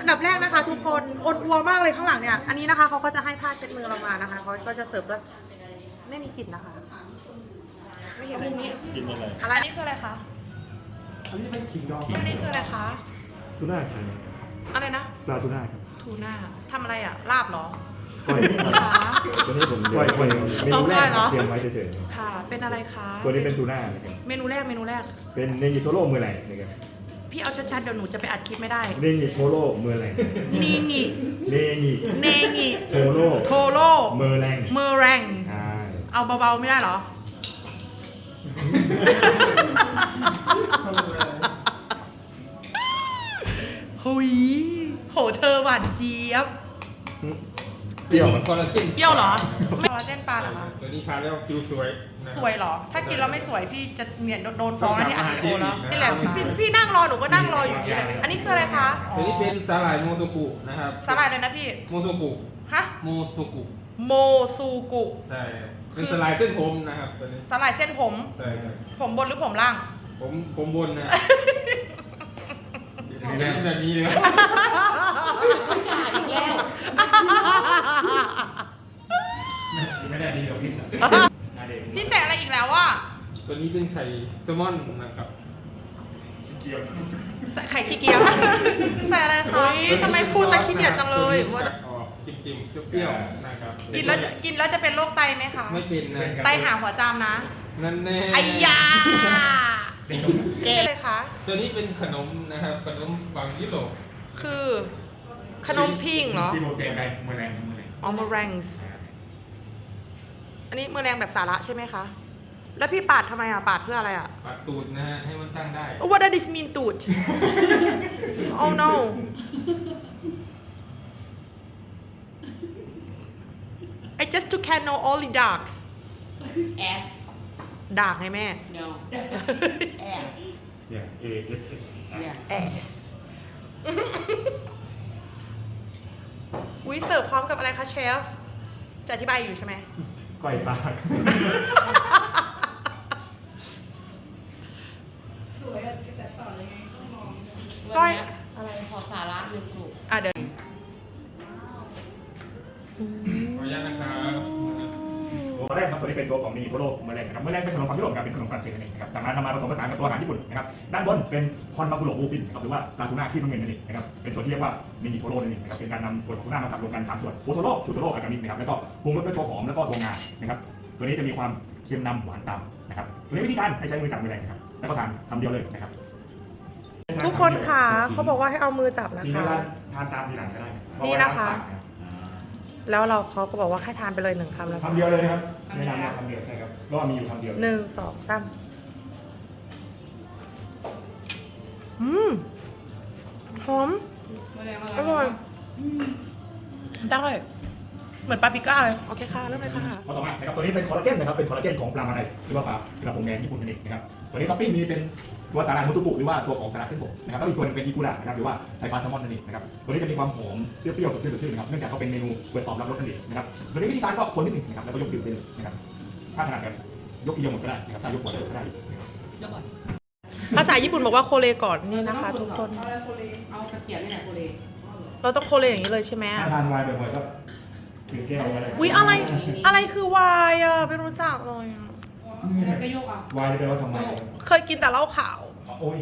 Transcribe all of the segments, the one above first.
อันดับแรกนะคะ ทุกคนอนอัวมากเลยข้างหลังเนี่ย อันนี้นะคะเขาก็จะให้ผ้าเช็ดมือเรามานะคะเขาก็จะเสิร์ฟด้วยไม่มีกลิ่นนะคะ ไม่เห็นเลยกินอะไรอะไรนี่คืออะไรคะ อันนี้เป็นขิงดองอันนี้คืออะไรคะ ทูน่าครับอะไรนะ ปลาทูน่าครับทูน่าทำอะไรอะ ลาบเหรอก้อยคะตัวนี้ผมก้อยก้อยเมนูแรกเอาก้อยเหรอเตรียมไว้เฉยค่ะ เป็นอะไรคะๆตัวนี้เป็นทูน่านะครับ เมนูแรก เมนูแรก เป็นเนงิโทโร่มือแรงนะครับ พี่เอาชัดๆเดี๋ยวหนูจะไปอัดคลิปไม่ได้ เนงิโทโร่มือแรงนีงิเนงิเนงิโทโร่โทโร่มือแรงเมอร์แรง ใช่เอาเบาๆไม่ได้เหรอ หุยโหเธอหวานเจี๊ยบ เปรี้ยวคอลลาเจนเปรี้ยวเหรอไม่คอลลาเจนปลาเหรอคะตัวนี้ทานแล้วผิวสวยนะสวยเหรอ ถ้ากินแล้วไม่สวยพี่จะเหมียนโดนฟ้องนะนี่อันนี้โอแล้วต้องจับอาหารนี่แหละที่ดีนะพี่พี่นั่งรอหนูก็นั่งรออยู่นี่แหละอันนี้คืออะไรคะตัวนี้เป็นสาหร่ายโมโซกุนะครับสาหร่ายเลยนะพี่โมโซกุฮะโมโซกุโมซูกุใช่ครับเป็นสาหร่ายเส้นผมนะครับตัวนี้สาหร่ายเส้นผมใช่ครับผมบนหรือผมล่าง ผมผมบนนะเป็น แบบนี้เลยไม่ได้ดีกับพี่นะพี่แสงอะไรอีกแล้วว่าตัวนี้เป็นไข่แซลมอนนะครับเกี่ยวใส่ไข่ขี้เกียจใส่อะไรคะทำไมพูดแต่ขี้เกียจจังเลยตัวนี้กัดออกเค็มๆเปรี้ยวๆนะครับกินแล้วจะกินแล้วจะเป็นโรคไตไหมคะไม่เป็นนะไตหาหัวจามนะนั่นแน่ไอ้ยา เก๋เลยคะ ตัวนี้เป็นขนมนะครับขนมฝั่งยุโรปคือขนมพิงเหรอ ที่โมเจมไปมือแรงมือแรงออมแรงส์อันนี้มือแรงแบบสาระใช่ไหมคะ แล้วพี่ปาดทำไมอะ ปาดเพื่ออะไรอะ ปัดตูดนะฮะให้มันตั้งได้ What does this mean ตูด Oh no I just took can know only dark F ดากไงแม่ no F เนี่ย A S S yeah อุ้ยเสิร์ฟพร้อมกับอะไรคะเชฟ จะอธิบายอยู่ใช่ไหมก้อยปลาก้อย อะไรขอสาระหนึ่งกลุ่มอะเดี๋ยว ขออนุญาตนะครับ ตัวแรกครับตัวนี้เป็นตัวของนีโทโร่มือแรงนะครับมือแรงเป็นขนมฝั่งยุโรปครับเป็นขนมฝรั่งเศสนั่นเองนะครับจากนั้นนำมาผสมผสานกับตัวอาหารญี่ปุ่นนะครับด้านบนเป็นคอนมาคุโรบูฟินนะครับหรือว่าปลาทูน่าที่น้ำเงินนั่นเองนะครับเป็นส่วนที่เรียกว่ามินิโทโร่นั่นเองนะครับเป็นการนำส่วนของทูน่ามาสับรวมกันสามส่วนโอโทโร่ชูโทโร่อากามินะครับแล้วก็ปรุงรสด้วยตัวหอมแล้วก็ตัวงานะครับตัวนี้จะมีความเค็มนำหวานตามนะครับตัวนี้วิธีการให้ใช้มือจับมือแรงนะครับแล้วก็ทานคำเดียวเลยนะครับทุกคนค่ะเขาบอกว่าให้เอามือจับนะทีนี้คะว่าทานตามทีหลังก็ได้นี่นะคะ แล้วเราเขาก็บอกว่าให้ทานไปเลยหนึ่งคำแล้วคำเดียวเลยนะครับแนะนำว่าคำเดียวใช่ครับเพราะว่ามีอยู่คำเดียวหนึ่งสองสามอืมหอมอร่อยได้ เหมือนปาปริก้าเลยโอเคค่ะเริ่มเลยค่ะข้อต่อมานะครับตัวนี้เป็นคอลลาเจนนะครับเป็นคอลลาเจนของปลามาไนหรือว่าปลากระพงแดงญี่ปุ่นนั่นเองนะครับตัวนี้ท็อปปิ้งมีเป็นตัวสาหร่ายมุสุกุหรือว่าตัวของสาหร่ายเส้นผมนะครับแล้วอีกตัวหนึงเป็นอีกุระนะครับหรือว่าไชปลาแซลมอนนั่นเองนะครับตัวนี้จะมีความหอมเปรี้ยวๆสดชื่นสดชื่นนะครับเนื่องจากเขาเป็นเมนูเวทตอบรับรสนั่นเองนะครับตัวนี้วิธีการก็คนนิดหนึ่งนะครับแล้วก็ยกดื่มได้เลยนะครับถ้าถนัดแบบยกทีเดียวหมดก็ได้นะครับถ้ายกขวดเดียวก็ได้นะครับเดี๋ยวก่อนภาษาญี่ปุ่นบอกว่าโคเลก่อนนี่นะคะ ทุกคนเอาตะเกียบนี่แหละโคเลเราต้องโคเลอย่างนี้เลยใช่ไหมถ้าทานไวน์บ่อยๆก็ ถือแก้วไว้เลยอุ๊ยอะไรอะไรคือวายอะไม่รู้จักเลยอะแล้วก็ยกเอาไวน์จะแปลว่าทำไมเคยกินแต่เหล้าขาว โอ้ย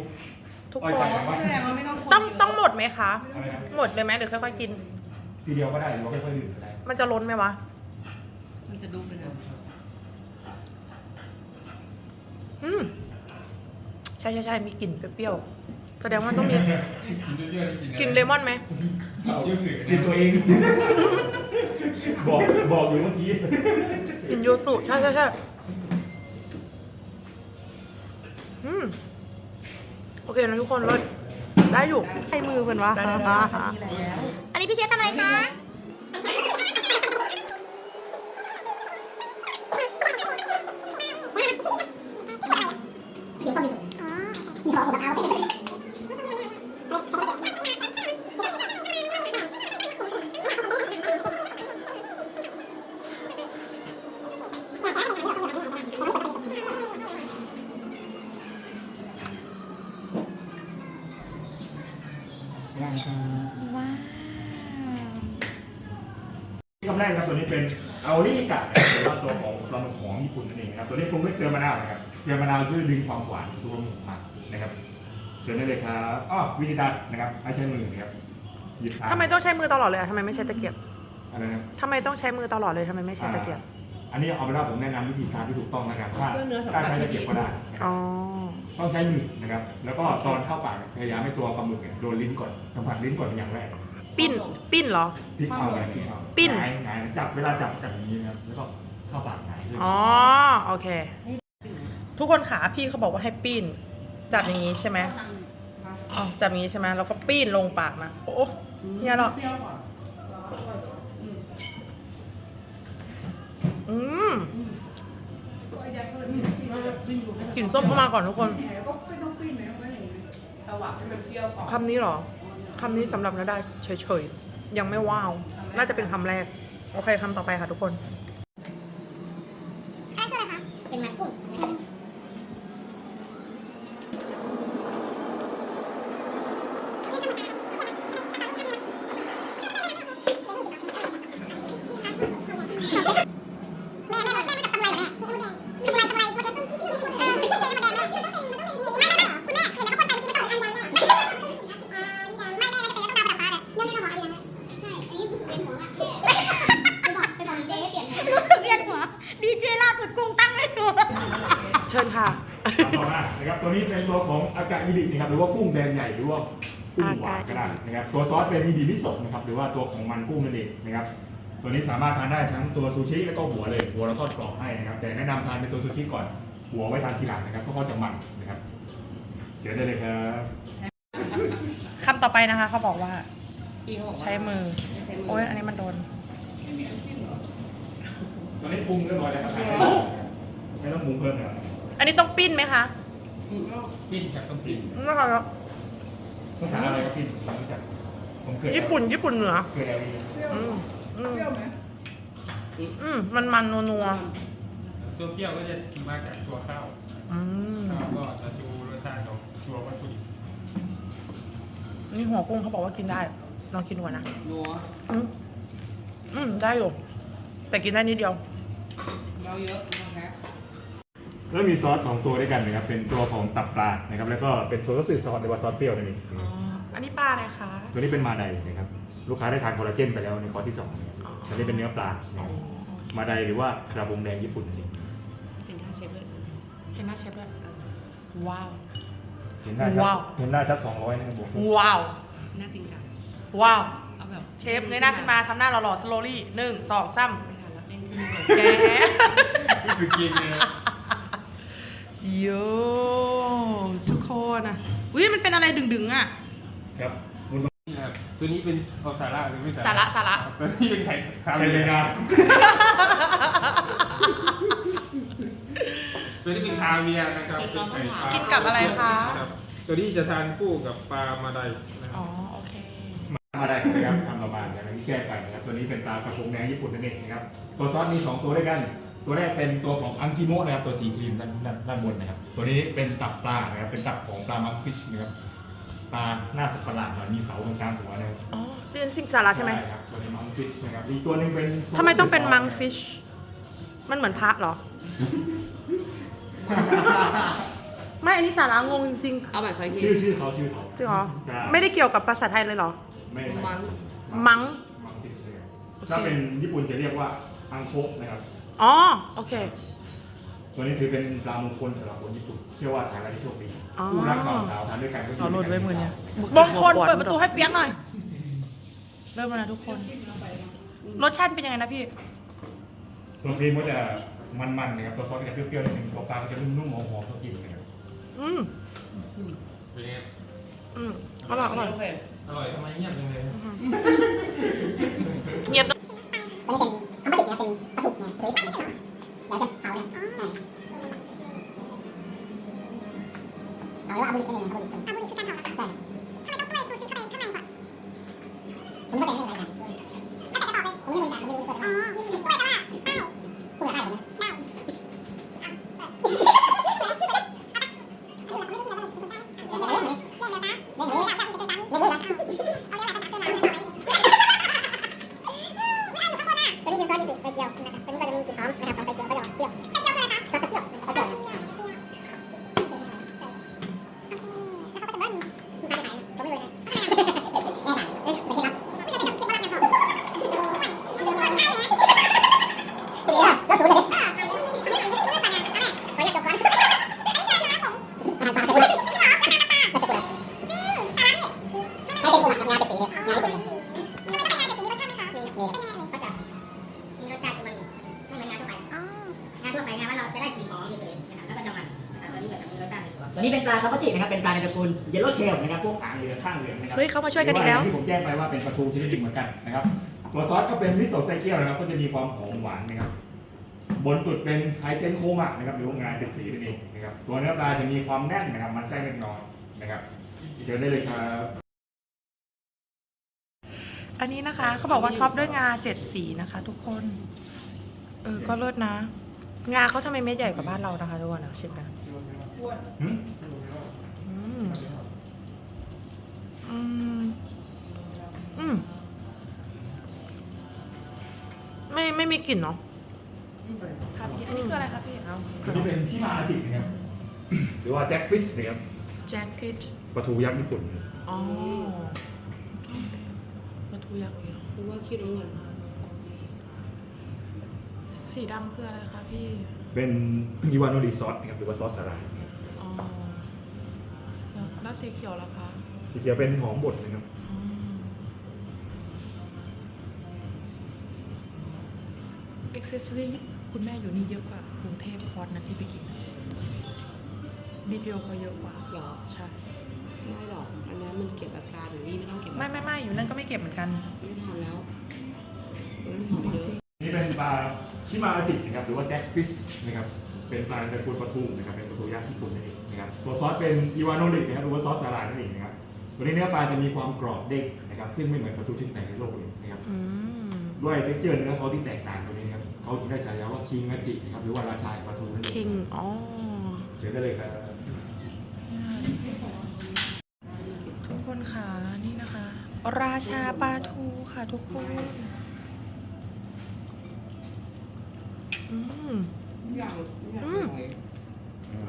ทุกโอ้ยคนใส่แสดงว่าไม่ต้องคนต้องต้องหมดไหมคะ อะไรนะ หมดเลยไหมหรือค่อยๆกิน ทีเดียวก็ได้หรือว่าค่อยๆดื่มก็ได้มันจะล้นไหมวะ มันจะดูเป็นอะไรอืมใช่ใช่ใช่มีกลิ่นเปรี้ยวๆแสดงว่าต้องมีกินเยอะๆกินกลิ่นเลมอนไหม เอายูสึกินตัวเอง บอกบอกอยู่เมื่อกี้กลิ่นยูสุใช่ใช่ใช่อืมโอเคนะทุกคนเลยได้อยู่ ให้มือเพื่อนวะอันนี้พี่เชฟทำอะไรคะ นะครับเกลือมะนาวช่วยดึงความหวานตัวหมึกมานะครับเชิญได้เลยครับอ้อวิธีการนะครับให้ใช้มือนะครับหยิบทานทำไมต้องใช้มือตลอดเลยอะทำไมไม่ใช้ตะเกียบอะไรนะครับทำไมต้องใช้มือตลอดเลยทำไมไม่ใช้ตะเกียบ อันนี้เอาเป็นว่าผมแนะนำวิธีการที่ถูกต้องนะครับถ้าเพื่อเนื้อสัมถ้าผัสใช้ตะที่เกีดียบก็ได้นะครับอ๋อต้องใช้มือนะครับ แล้วก็ตอนเข้าปากเนี่ยพยายามให้ตัวปลาหมึกเนี่ยโดนลิ้นก่อนสัมผัสลิ้นก่อนเป็นอย่างแรกปิ้นปิ้นเหรอ พลิกเอาอะไรพลิกเอาปิ้น หงายหงายจับเวลาจับกันอย่างนี้นะครับแล้วก็เข้าปากหงายขึ้น อ๋อโอเค ทุกคนขาพี่เขาบอกว่าให้ปิ้น จับอย่างนี้ใช่ไหมอ๋อจับอย่างนี้ใช่ไหมแล้วก็ปิ้นลงปากนะโอ้เนี่ยหรอกอืมกลิ่นส้มเข้ามาก่อนทุกคนคำนี้หรอคำนี้สำหรับนาได้เฉยๆ ยังไม่ว้าว น่าจะเป็นคำแรก โอเคคำต่อไปค่ะทุกคนนั้นคืออะไรคะ เป็นมันกุ้งนะครับ แม่แม่แม่แม่มาจากทำไรแม่ทำไรทำไรโมเดลต้องชื่อเออโมเดลโมเดลแม่ไม่ไม่ไม่คุณแม่เคยนะเขาคนไทยกินไม่ต่ออันยังไม่ไม่แม่ไม่เป็นต้องดาวประดับฟ้าเลยเรื่องนี้ก็บอกอันยังใช่ อันนี้คือเป็นหัวอะไปบอกไปบอกดีเจให้เปลี่ยนรู้สึกเวียนหัวดีเจล่าสุดกุ้งตั้งไม่ถูก เชิญค่ะ ต่อมานะครับตัวนี้เป็นตัวของอากาอิบินะครับหรือว่ากุ้งแดงใหญ่หรือว่ากุ้งหวานก็ได้นะครับตัวซอสเป็นอิบิมิโซะนะครับหรือ ว่าตัวของมันกุ้งนั่นเองนะครับ ตัวนี้สามารถทานได้ทั้งตัวซูชิแล้วก็หัวเลย หัวเราทอดกรอบให้นะครับ แต่แนะนำทานเป็นตัวซูชิก่อน หัวไว้ทานทีหลังนะครับเพราะเขาจะมันนะครับเชิญได้เลยครับ คำต่อไปนะคะ เขาบอกว่าพี่เขาบอกว่าใช้มือ ใช้มือโอ้ยอันนี้มันโดนตัวนี้ปรุงเรียบร้อยแล้วครับไม่ต้องปรุงเพิ่มนะครับอันนี้ต้องปิ้นไหมคะอืมก็ปิ้นกับต้มปิ้นไม่ค่ะภาษาอะไรครับพี่ผมรู้จัก ผมเกิดญี่ปุ่น ญี่ปุ่นเหนือเกิดอะไรอืมอืมเปรี้ยวไหมอืมมันมันนัวนัวตัวเปรี้ยวก็จะมาจากตัวข้าวๆอืมข้าวก็จะดูรสชาติของตัววัตถุดิบนี่หัวกุ้งเขาบอกว่ากินได้ลองกินดูก่อนนะนัวอืมอืมได้อยู่ แต่กินได้นิดเดียว เราเยอะนะคะแล้วมีซอสของตัวด้วยกันนะครับเป็นตัวของตับปลานะครับแล้วก็เป็นตัวก็คือซอสหรือว่าซอสเปรี้ยวนั่นเองอ๋อ อันนี้ปลาอะไรคะ ตัวนี้เป็นมาไดนะครับลูกค้าได้ทานคอลลาเจนไปแล้วในคอร์สที่สองนะครับอ๋อ อันนี้เป็นเนื้อปลานะครับมาไดหรือว่ากระพงแดงญี่ปุ่นนั่นเองเห็นหน้าเชฟเลยเห็นหน้าเชฟด้วยว้าว เห็นหน้าชัดว้าว เห็นหน้าชัดสองร้อยนะครับบวกว้าว หน้าจริงจังว้าว เอาแบบเชฟเงยหน้าขึ้นมาทำหน้าหล่อๆ slowly หนึ่งสองสามไม่ทันแล้วเด้งขึ้นเลยแกนี่คือกินเลยโยทุกคนอะอุ้ยมันเป็นอะไรดึงๆอะ ครับบุญนี่ครับตัวนี้เป็นเอาสาระหรือไม่สาระสาระครับตัวนี้เป็นไข่คาใครเวีเลยยนะร์ตัวนี้เป็นคาเวียร์นะครับเป็นไข่ปลากินกับอะไรคะ รับตัวนี้จะทานคู่กับปลามาไดนะคอ๋รัอบโอเคมาไดนะครับทำประมาณนะครับที่แก้ไปนะครับตัวนี้เป็นปลากระพงแดงญี่ปุ่นนั่นเองนะครับตัวซอสมีสองตัวด้วยกัน ตัวแรกเป็นตัวของอังกิโมะนะครับตัวสีครีมด้านด้านด้านบนนะครับตัวนี้เป็นตับปลานะครับเป็นตับของปลามังฟิชนะครับ ปลาหน้าสัตว์ประหลาดหน่อยมีเสาตรงกลางหัวนะครับอ๋อเป็นสิ่งสาระใช่ไหมครับตัวนี้มังฟิชนะครับอีกตัวหนึงเป็นทำไมต้องเป็นมังฟิช มันเหมือนพระเหรอ ไม่อันนี้สาระงงจริงเอาแบบเคยกินชื่อชื่อเขาชื่อเขาๆจริงเหรอ ใช่ไม่ได้เกี่ยวกับภาษาไทยเลยเหรอ ไม่ไม่มัง มัง มังฟิชนะครับโอเคถ้าเป็นญี่ปุ่นจะเรียกว่าอังโคะนะครับ อ๋อ โอเค ตัวนี้ถือเป็นปลามงคลสำหรับคนญี่ปุ่นเชื่อว่าทานแล้วจะโชคดีอ๋อ คู่รักบ่าวสาวทานด้วยกันก็ดีเราโหลดไว้มือเนี้ยบบงคนเปิดประตูให้เปียกหน่อย เริ่มแล้วนะทุกคน รสชาติเป็นยังไงนะพี่ ตัวครีมก็จะมันๆนะครับตัวซอสก็จะเปรี้ยวๆนิดนึงตัวปลาก็จะนุ่มๆหอมๆเขากินนะครับอืมเป็นไงอืมอร่อยอร่อยโอเคอร่อยทำไมเงียบจังเลย เงียบตัวนี้เป็น เรือนะครับเฮ้ยเขามาช่วยกันอีกแล้วหรืาย่างที่ผมแจ้งไปว่าเป็นปลาทูชนิดหนึ่งเหมือนกันนะครับ ตัวซอสก็เป็นมิโซะไซเกียวนะครับ ก็จะมีความหอมหวานนะครับ บนสุดเป็นไคเซนโคมะนะครับหรือว่างาเจ็ดสีนั่นเองนะครับ ตัวเนื้อปลาจะมีความแน่นนะครับ มันไส้เล็กน้อยนะครับเชิญได้เลยครับอันนี้นะคะเขาบอกว่าท็อปด้วยงาเจ็ดสีนะคะ ทุกคน เออก็เลิศนะ งาเขาทำไมเม็ดใหญ่กว่าบ้านเรานะคะทุกคนนะชิมกันอ้วนหื ไม่ไม่มีกลิ่นเนาะครับพี่อันนี้คืออะไรครับพี่เอาอันนี้เป็นที่มาอาจินะครับหรือว่าแจ็คฟิชนะครับแจ็คฟิชปลาทูยักษ์ญี่ปุ่นอ๋อปลาทูยักษ์อีกเหรอรู้ว่าคิดน้ำเงินสีดำคืออะไรคะพี่ เป็นยิวานโนริซอสนะครับหรือว่าซอสสาหร่ายอ๋อแล้วสีเขียวล่ะคะสีเขียวเป็นหอมบดนะครับ อืม accessory คุณแม่อยู่นี่เยอะกว่ากรุงเทพคอร์สนั้นที่ไปกินดีเทลเขาเยอะกว่าหรอ ใช่ ไม่หรอก อันนั้นมันเก็บอาการอยู่นี่ไม่ต้องเก็บไม่ไม่ไม่อยู่นั่นก็ไม่เก็บเหมือนกัน ไม่ทำแล้วอันนั้นหอมเยอะนี่เป็นปลาชิมาอาจินะครับหรือว่าแจ็คฟิชนะครับเป็นปลาในตระกูลปลาทูนะครับเป็นปลาทูยักษ์ญี่ปุ่นนั่นเองนะครับตัวซอสเป็นอีวานโนรินะครับหรือว่าซอสสาหร่ายนั่นเองนะครับตัวนี้เนื้อปลาจะมีความกรอบเด้งนะครับซึ่งไม่เหมือนปลาทูชนิดไหนในโลกเลยนะครับอืมด้วยเท็กเจอร์เนื้อเขาที่แตกต่างตัวนี้นะครับ เขาถึงได้ฉายาว่าคิงอาจินะครับหรือว่าราชาแห่งปลาทูนั่นเองคิง อ๋อ เชิญได้เลยครับทุกคนค่ะ นี่นะคะ ราชาปลาทูค่ะทุกคน อืมอย่างอย่างอืม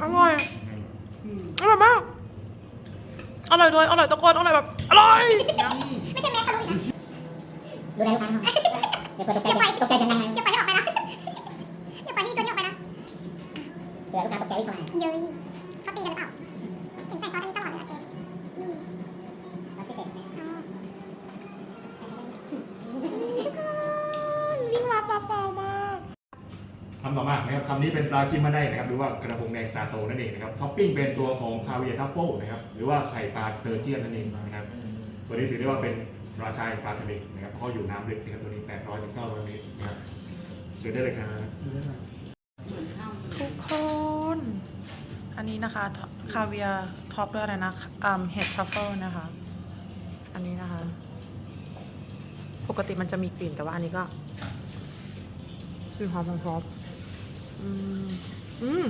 อร่อยอร่อยอืมอร่อยมาก อร่อยเลยอร่อยตะโกนอร่อยแบบ อร่อย ไม่ใช่เม็ดทะลุอีกนะดูแลลูกค้านะครับเดี๋ยวเปิดตกใจตกใจเสียงดังนะอย่าปล่อยให้ออกไปนะอย่าปล่อยให้ตัวนี้ออกไปนะ เดี๋ยวลูกค้าตกใจวิ่งเข้ามาเย้ยเขาตีกันหรือเปล่าเห็นใส่ซอสอันนี้ตลอดเลยอะเชฟอืมแล้วพิเศษนะอ๋อทุกคนวิ่งรับมาเปล่ามากคำต่อมานะครับคำนี้เป็นปลากิมมาได้นะครับหรือว่ากระพงแดงตาโตนั่นเองนะครับท็อปปิ้งเป็นตัวของคาเวียร์ทัฟเฟิลนะครับหรือว่าไข่ปลาสเตอร์เจียนนั่นเองนะครับตัวนี้ถือได้ว่าเป็นราชาแห่งปลาทะเลนะครับเพราะเขาอยู่น้ำลึกนะครับตัวนี้800ถึง900เมตรนะครับเชิญได้เลยครับ เหมือนข้าว ทุกคน อันนี้นะคะ คาเวียท็อปด้วยอะไรนะเห็ดทัฟเฟิลนะคะ อันนี้นะคะ ปกติมันจะมีกลิ่นแต่ว่าอันนี้ก็กลิ่นหอมของท็อปอืมอืม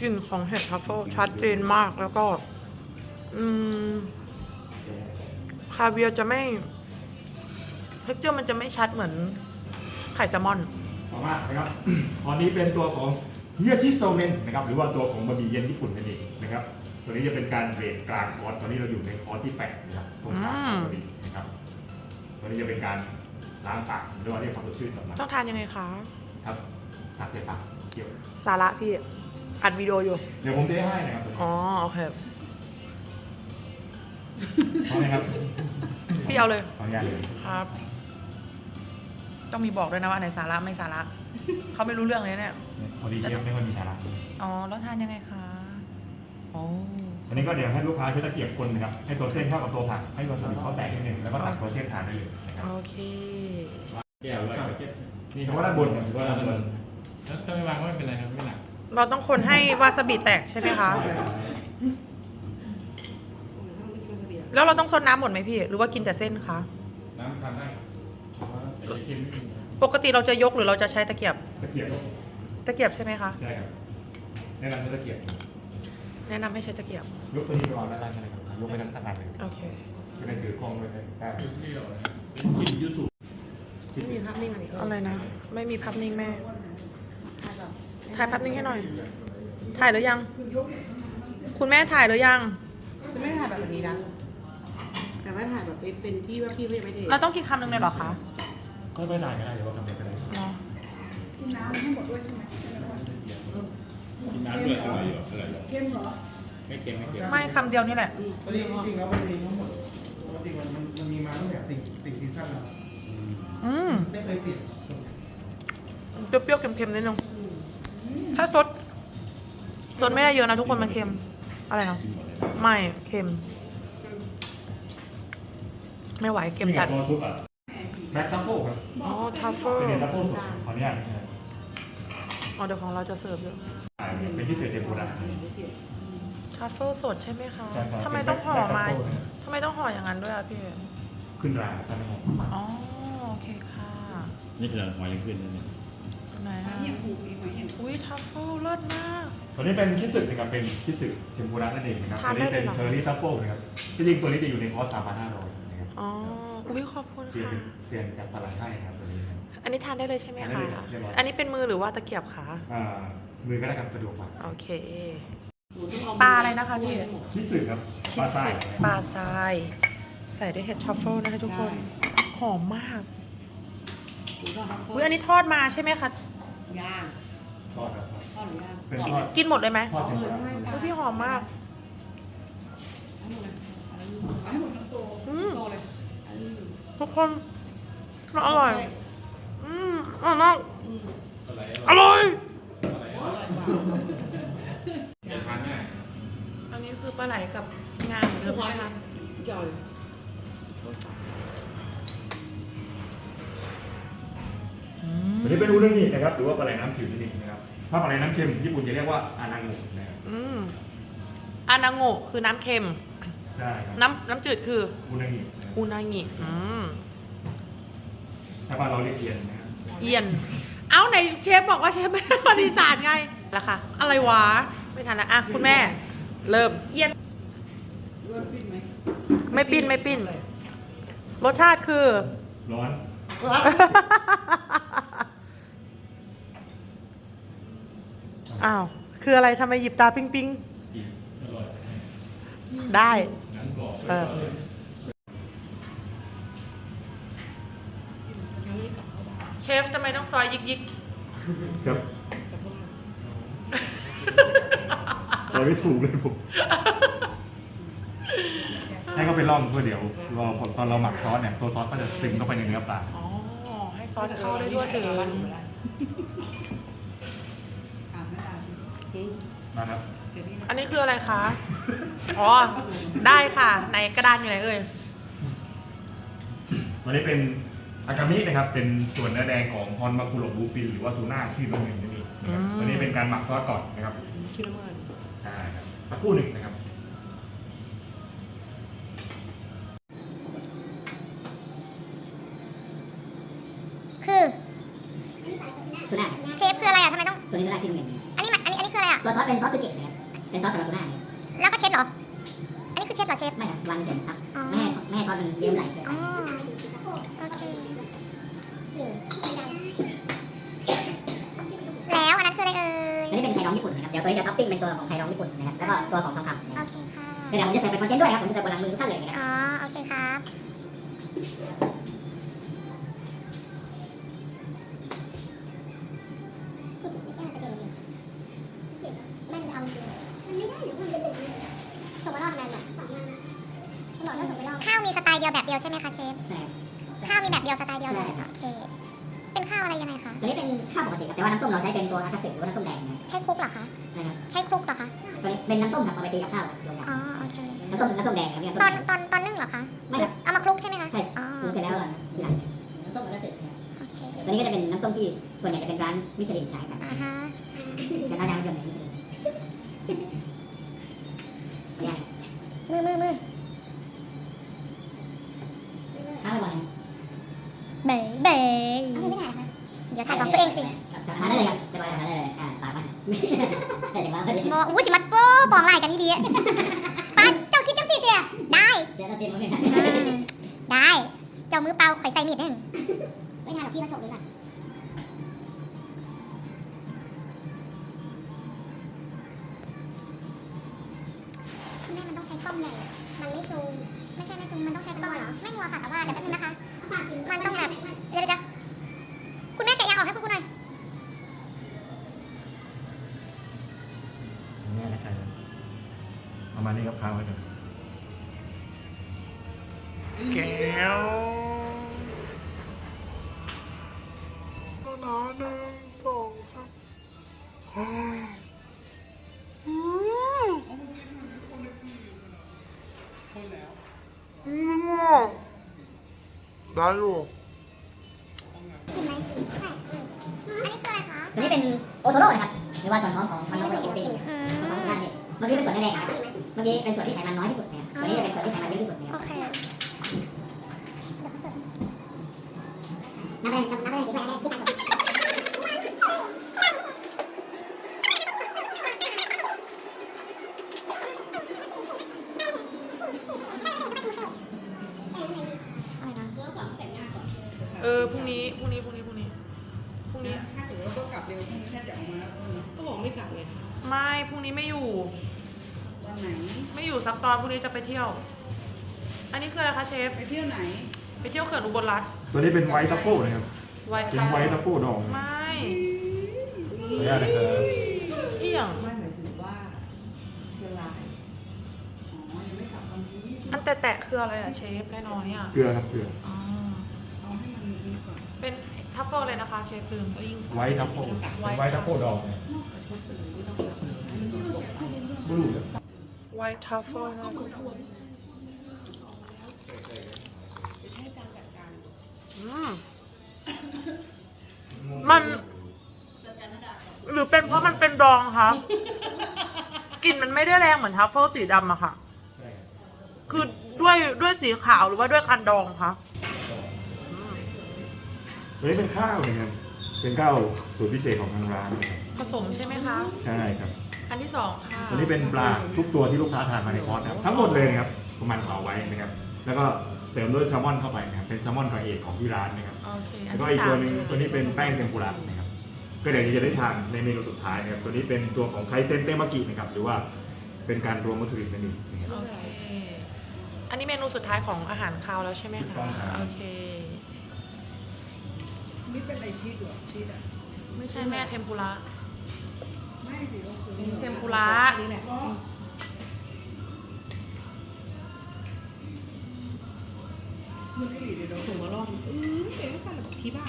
กลิ่นของเห็ดทัฟเฟิลชัดเจนมากแล้วก็ อืม คาเวียร์จะไม่เท็กเจอร์มันจะไม่ชัดเหมือนไข่แซลมอนต่อมานะครับตอนนี้เป็นตัวของ เฮียชิโซเมนนะครับหรือว่าตัวของบะหมี่เย็นญี่ปุ่นนั่นเองนะครับตัวนี้จะเป็นการเรทกลางคอร์สตอนนี้เราอยู่ในคอร์สที่แปดนะครับตรงกลางอืมพอดีนะครับตัวนี้จะเป็นการล้างปากหรือว่าเรียกความสดชื่นกลับมาต้องทานยังไงคะ ครับตัดเสียปากเกี่ยวสาระพี่อัดวิดีโออยู่ เดี๋ยวผมเทให้นะครับอ๋อโอเคพร้อมไหมครับพี่เอาเลยขออนุญาตเลยครับ ต้องมีบอกด้วยนะว่าอันไหนสาระไม่สาระ เขาไม่รู้เรื่องเลยเนี่ย พอดีเชฟไม่ค่อยมีสาระอ๋อ แล้วทานยังไงคะอ๋อวันนี้ก็เดี๋ยวให้ลูกค้าใช้ตะเกียบคนนะครับ ให้ตัวเส้นเข้ากับตัวผัก ให้ตัวถุดิบเขาแตกนิดนึงแล้วก็ตักตัวเส้นทานได้เลยนะครับ โอเค แก้วแล้วนี่คำว่าด้านบนคำว่าด้านบนแล้วถ้าไม่วางก็ไม่เป็นไรครับไม่หนักเราต้องคนให้วาซาบิแตกใช่ไหมคะ แล้วเราต้องซดน้ำหมดไหมพี่ หรือว่ากินแต่เส้นคะ น้ำทานได้แต่ว่าไอ้เค็มไม่มีนะ ปกติเราจะยกหรือเราจะใช้ตะเกียบ ตะเกียบตะเกียบใช่ไหมคะ ใช่ครับ แนะนำใช้ตะเกียบ แนะนำให้ใช้ตะเกียบ ยกตัวนี้ไปวางด้านล่างใช่ไหมครับยกไปทั้งตะกร้ารเลยโอเคจะได้ถือคล่องเลยได้เปรี้ยวๆนะครับเป็นกลิ่นยูสุไม่มีภาพนิ่งอะไรก็อะไรนะ ไม่มีภาพนิ่งแม่ถ่ายแบบถ่ายภาพนิ่งให้หน่อย ถ่ายหรือยัง คุณแม่ถ่ายหรือยัง จะไม่ถ่ายแบบนี้นะ แต่ว่าถ่ายแบบเป็นที่ว่าพี่ไม่ไม่เทเราต้องกินคำหนึ่งเลยเหรอคะ ค่อยๆถ่ายก็ได้เดี๋ยวเราทำเด็กไปเลยเหรอกินน้ำทั้งหมดด้วยใช่ไหมกินน้ำด้วยอร่อยอยู่อร่อยอยู่เค็มเหรอไม่เค็มไม่เค็มไม่คำเดียวนี่แหละ ตอนจริงๆแล้วมันมีทั้งหมดปกติมันมันมีมาตั้งแต่สิ่งสิ่งที่สั้นแล้วอืมไม่เคยเปลี่ยนเปรี้ยวเค็มๆนิดนึงถ้าซดซดไม่ได้เยอะนะทุกคนมันเค็ม อะไรเนาะไม่เค็ม ไม่ไหวเค็มจัด แบ็คทัฟเฟิลครับอ๋อทัฟเฟิลเป็นเนื้อทัฟเฟิลสดขออนุญาตนะครับอ๋อเดี๋ยวของเราจะเสิร์ฟอยู่เป็นพิเศษเทมปุระทัฟเฟิลสดใช่ไหมคะใช่ครับทำไมต้องห่อมาเป็นแบ็คทัฟเฟิลนะครับทำไมต้องห่ออย่างนั้นด้วยอะพี่ ขึ้นราท่านนะครับอ๋อโอเคค่ะนี่ขนาดหอยยังขึ้นนะเนี่ยอันไหนหอยอะเหยียบหูอีกหอยเหยียบอุ้ยทัฟเฟิลเลิศมาก ตัวนี้เป็นคิสึนะครับเป็นคิสึเทมปุระนั่นเองนะครับทาตันวได้นี้เป็นเลยเหรอ เทอร์รี่ทัฟเฟิลนะครับที่จริงตัวนี้จะอยู่ในคอร์ส3,500นะครับ อ๋อ อุ้ยขอบคุณเปลี่ยนค่ะ เปลี่ยนจากปลาไหลให้นะครับตัวนี้นะครับ อันนี้ทานได้เลยใช่ไหมทานได้คะ เลยครับเรียบร้อย อันนี้เป็นมือหรือว่าตะเกียบคะ อ่ามือก็ได้ครับสะดวกกว่าโอเคหนูต้องเอปลาอะไรนะคะพี่ คิสึครับปลาทรายปลาทราย ใส่ด้วยเห็ดทรัฟเฟิลนะคะทุกคน หอมมากหนูต้องทำอุ้ยอันนี้ทอดมาใช่ไหมคะ ย่างทอดครับ ทอดหรือย่างเป็นทอด กินหมดเลยไหมทอดเทมปุระอุ้ยพี่หอมมาก ให้หมดเลยเอาให้หมดทั้งตัวอืม โตเลยเออ ทุกคนมันอร่อย อืมอร่อยมากอืมอะไรอร่อยอะไรอร่อยกว่าเดี๋ยวทานง่ายอันนี้คือปลาไหลกับงาเหมือนเดิมใช่ไหมคะจอยตัวนี้เป็นอูด้งหินะครับ หรือว่าปลาไหลน้ำจืดนั่นเองนะครับ ถ้าปลาไหลน้ำเค็มญี่ปุ่นจะเรียกว่าอานังโงะนะครับอืมอานาโงะคือน้ำเค็ม ใช่ครับน้ำน้ำจืดคืออูด้งหินะครับอุนางิอืมถ้าบ้านเราเรียกเอียนนะครับเอียน เอ้าไหนเชฟบอกว่าเชฟไม่ได้คนอีสานไงล่ะค่ะ อะไรวะ ไม่ทันนะอะคุณแม่ เริ่มเอียนว่าปิ้งไหมไม่ปิ้นไม่ปิ้น รสชาติคือ ร้อนอ้าว คืออะไรทำไมหยิบตาปิ๊งปิ๊งอร่อย ได้น้ำกรอบ เออเชฟทำไมต้องซอยยิกยิกครับเราไม่ถูกเลยผมให้เขาไปล่องเพื่อเดี๋ยวรอตอนเราหมักซอสเนี่ยตัวซอสก็จะซึมเข้าไปในเนื้อปลาอ๋อให้ซอสเข้าได้ด้วยถึงอ่านไม่ได้นะครับเสร็จนี่นะ อันนี้คืออะไรคะ อ๋อ ได้ค่ะ ในกระดานอยู่ไหนเอ่ย วันนี้เป็นอากามินะครับ เป็นส่วนเนื้อแดงของฮอนมาคุโรบูฟินหรือว่าทูน่าที่น้ำเงินนั่นเองนะครับอืม วันนี้เป็นการหมักซอสก่อนนะครับคิดว่ามันใช่ครับสักครู่หนึ่งนะครับ คือทูน่าเชฟคืออะไรอะทำไมต้อง ตัวนี้ทูน่าที่เงินอันนี้มันอันนี้อันนี้คืออะไรอะตัวซอสเป็นซอสสุกินะครับ เป็นซอสสำหรับทูน่าเนี่ยแล้วก็เชฟเหรอ อันนี้คือเชฟเหรอเชฟ ไม่ครับวางเฉยๆครับ อ๋อไม่ให้ไม่ให้ซอสมันเยิ้มไหลเกินอ๋อ โอเค แล้วอันนั้นคืออะไรเอ่ย อันนี้เป็นไข่ดองญี่ปุ่นนะครับ เดี๋ยวตัวนี้จะท็อปปิ้งเป็นตัวของไข่ดองญี่ปุ่นนะครับ แล้วก็ตัวของทองคำนะคโอรับเคค่ะ เดี๋ยวผมจะเสิร์ฟเป็นคอนเทนต์ด้วยครับ ผมจะเสิร์ฟบนหลังมือทุกท่านเลยนะครับ อ๋อ โอเคครับ ยวแบบเดียวใช่ไหมคะเชฟนะครับข้าวมีแบบเดียวสไตล์เดียวเลยใช่ครับโอเค เป็นข้าวอะไรยังไงคะตัวนี้เป็นข้าวปกติครับแต่ว่าน้ำส้มเราใช้เป็นตัวอากาเสะหรือว่าน้ำส้มแดงนะครับใช้คลุกเหรอคะนะครับใช้คลุกเหรอคะตัวนี้เป็นน้ำส้มครับเอาไปตีกับข้าวรวมกันอ๋อโอเคน้ำส้มน้ำส้มแดงครับนี่น้ำตส้อนมแดงตอนตอนนึ่งเหรอคะไม่ครับเอามาคลุกใช่ไหมคะใช่อ๋อปรุงเสร็จแล้วทีหลังน้ำส้มอากาเสะนะครับโอเคตัวนี้ก็จะเป็นน้ำส้มที่ส่วนใหญ่จะเป็นร้านมิชลินใช้ครับอ่าฮะจะน่าจะยนต์อย่างมิชลิน สิทานได้เลยครับสบายทานได้เลยอ่าปากมันแต่เดี๋ยวมาพอดีบอกอู้สิมัดโป้ปองไหลกันนี่ดีป้าเจ้าคิดจังสิเดียได้เดี๋ยวเราเซ็นมันเลยอืมได้ เจ้ามือเปล่าข่อยใส่มีดหนึ่ง ชอบอืมอืมอืมได้อยู่กินไหมกินใช่อืมอันนี้คืออะไรคะตัวนี้เป็นโอโทโร่นะครับ หรือว่าส่วนท้องของมันโนโปรตีนของด้านนี้เมื่อกี้เป็นส่วนแดงๆนะครับเมื่อกี้เป็นส่วนที่ไขมันน้อยที่สุดนะครับตัวนี้จะเป็นส่วนที่ไขมันเยอะที่สุดนะคโอรับเคน้ำแดงน้ำแดงที่ไขมันที่ไข ไปเที่ยว อันนี้คืออะไรคะเชฟ ไปเที่ยวไหน ไปเที่ยวเขื่อนอุบลรัตน์ตัวนี้เป็นไวท์ทัฟเฟิลนะครับ ไว้เป็นไวท์ทัฟเฟิลดองไม่ ขออนุญาตนะครับ เอี่ยง ไม่หมายถึงว่าเชียงราย อ๋อ ยังไม่กลับตอนนี้อันแตะๆคืออะไรอะเชฟน้อยๆอะเกลือครับเกลือ อ๋อเอาให้มันมีก่อนเป็นทัฟเฟิลเลยนะคะเชฟลืม ยิ่ง ไวท์ทัฟเฟิลเป็นไวท์ทัฟเฟิลดองนะนอกจากชดไปเลยไม่ต้องกลับให้มันจบๆไปไม่รู้เลย ไวท์ทัฟเฟิลนะให้อาจารย์จัดการอืมมัน หรือเป็นเพราะมันเป็นดองคะกลิ่นมันไม่ได้แรงเหมือนทัฟเฟิลสีดำอะค่ะใช่คือด้วยด้วยสีขาวหรือว่าด้วยการดองคะตัวนี้เป็นข้าวนะครับเป็นข้าวสูตรพิเศษของทางร้านนะครับผสมใช่ไหมคะ ใช่ครับ อันที่สองค่ะตัวนี้เป็นปลาทุกตัวที่ลูกค้าทานมาในคอร์สนะครับทั้งหมดเลยนะครับประมาณเผาไว้นะครับ แล้วก็เสริมด้วยแซลมอนเข้าไปนะครับเป็นแซลมอนตัวเอกของที่ร้านนะครับโอเคแล้วก็อีกตัวหนึงตัวนี้เป็นแป้งเทมปุระนะครับก็เดี๋ยวจะได้ทานในเมนูสุดท้ายนะครับตัวนี้เป็นตัวของไคเซนเตมากินะครับหรือว่าเป็นการรวมวัตถุดิบนั่นเองนะครับ โอเคอันนี้เมนูสุดท้ายของอาหารคาวแล้วใช่ไหมถูกคะต้องครับ โอเค นี่เป็นอะไรชีสเหรอชีสอะไม่ใช่แม่เทมปุระไม่สิก็คือ เทมปุระนี่แหละมันไม่ดีเดี๋ยวเราส่งมาลองอืมเก๋สั่นแบบพี่บ้า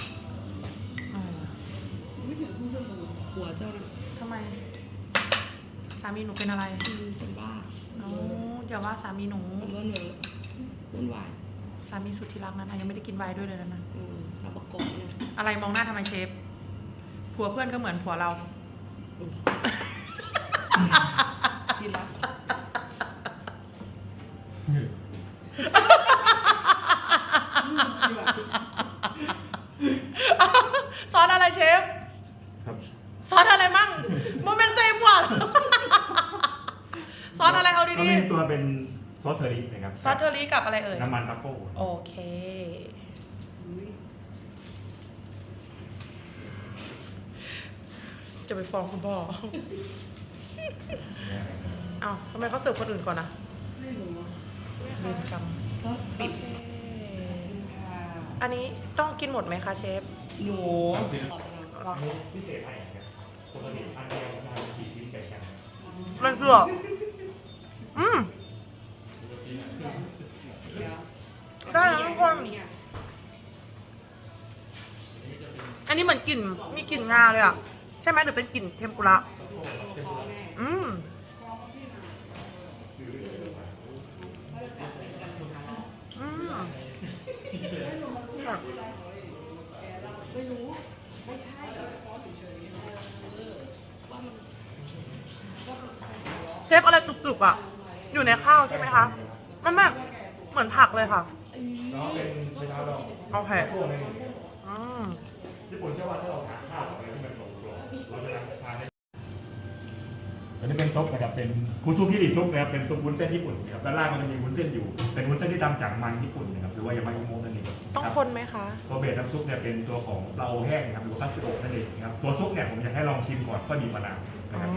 ไม่ถึงครึ่งชั่วโมหัวเจ้านะทำไม สามีหนูเป็นอะไรเป็นบ้าเอ้าอย่าว่าสามีหนูมันก็เหนือวุ่นวายสามีสุดที่รักนั้นะยังไม่ได้กินไวน์ด้วยเลยนะอืมสาบกอนอะไรมองหน้าทำไมเชฟผัวเพื่อนก็เหมือนผัวเรา ที่รักซอสอะไรเชฟครับซอสอะไรมั่งโมเมนต์เซมว่ะซอสอะไรเอาตัวดีนี้ตัวเป็นซอสเทอรินะครับๆซอสเทอรี่กับอะไรเอ่ย น้ำมันทัฟเฟิล โอเค จะไปฟ้องคุณพ่ออ้าวทำไมเขาเสิร์ฟคนอื่นก่อนนะไม่รู้เวรกรรมก็ปิดโอเคค่ะอันนี้ต้องกินหมดไหมคะเชฟ หนูรออันนี้พิเศษให้ครับปกติอันเดียวทานสี่ชิ้นแบ่งกันมันเผือกอืมได้แล้วทุกคนอันนี้เหมือนกลิ่น มีกลิ่นงาเลยอะใช่ไหมหรือเป็นกลิ่นเทมปุระอืมอืมไม่รู้ไม่ใช่เชฟอะไรกรึบๆอะ อยู่ในข้าวใช่ไหมคะ มันแบบเหมือนผักเลยค่ะน้องเป็นเชฟดองโอเคพวกนี้อืมญี่ปุ่นเชื่อว่าถ้าเราทานข้าวกับอะไรที่มันกรอบๆ เราจะทานได้อันนี้เป็นซุปนะครับ เป็นคุซุกิริซุปนะครับ เป็นซุปวุ้นเส้นญี่ปุ่นนะครับ ด้านล่างมันจะมีวุ้นเส้นอยู่ เป็นวุ้นเส้นที่ทำจากมันญี่ปุ่นนะครับ หรือว่ายามาอิโมะนั่นเองต้องรับ คนไหมคะ ตัวเบสน้ำซุปเนี่ยเป็นตัวของเปาแห้งนะครับหรือว่าคัตสึโอะนั่นเองนะครับตัวซุปเนี่ยผมอยากให้ลองชิมก่อนค่อยบีบมะนาวอ๋นะอครับ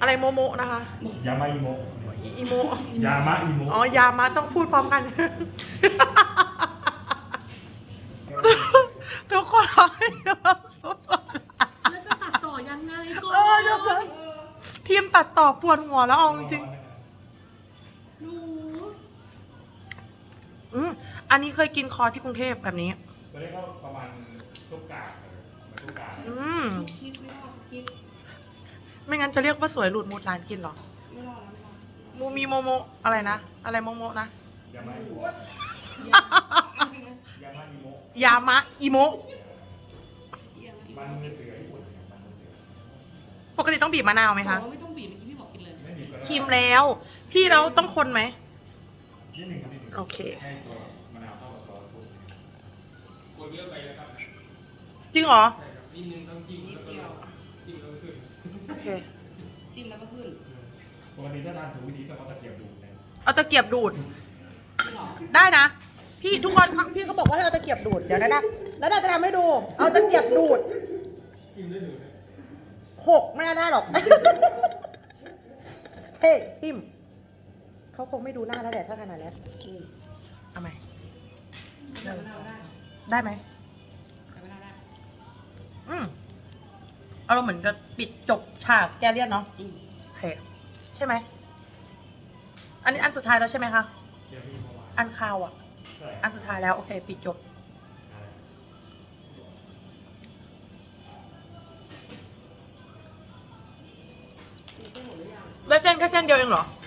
อะไรโมโมะนะคะ ยามาอิโมะอิอิโมะยามะอิโมะอ๋อยามาต้องพูดพร้อมกัน ทุกคนเอาให้เราสุด แล้วจะตัดต่อยังไงก่อ เออเดี๋ยวจะ ทีมตัดต่อปวดหัวแล้วเอาจริงหนูๆอืมอันนี้เคยกินคอที่กรุงเทพแบบนี้ ตัวนี้ก็ประมาณซุปกากอมันทุกการอืมทุกคลิปไม่รอดทุกคลิปไม่งั้นจะเรียกว่าสวยหลุดมูดร้านกินเหรอ ไม่รอดแล้วไม่รอดมูมีโมโมอะไรนะ อะไรโมโมนะ ยามาอิโมอย่าเอาไปนะยามาอิโมยามะอิโมะอย่ามาอีกมันมือเสื ปกติต้องบีบมะนาวไหมบอคะกว่าไม่ต้องบีบเมื่อกี้พี่บอกกินเลยไม่มีก็ได้ชิมแล้ว พี่เราต้องคนไหม นิดหนึ่งครับนิดหนึ่งโอเค ให้ตัวมะนาวเข้ากับซอสซุปกดเยอะไปนะครับจริงเหรอ ใช่ครับนิดนึงต้องจิ้มนิแล้ดวก็เดียวจิ้มแล้วก็ขึ้นโอเค จิ้มแล้วก็ขึ้นปกติถ้าทานถูกวิธีต้องเอาตะเกียบดูนะเอาตะเกียบดูดไม่หรอได้นะ พี่ทุกคนพี่เขาบอกว่าให้เอาตะเกียบดูด เดี๋ยวนะนะแล้วน่าจะทำให้ดู เอาตะเกียบดูด จิ้มได้เลยนะ หกไม่ได้หรอก เฮ้ชิม เขาคงไม่ดูหน้าแล้วแหละถ้าขนาดนี้อืมเอาไหมใส่มะนาวได้ได้ไหมใส่มะนาวได้อืมเอาเราเหมือนจะปิดจบฉากแกเลียนเนาะอืมโอเคใช่ไหม อันนี้อันสุดท้ายแล้วใช่ไหมคะเดี๋ยวมีประมาณอันคาวอะใช่อันสุดท้ายแล้ว โอเค ปิดจบ กินไปหมดหรือยังได้เส้นแค่เส้นเดียวเองเหรอ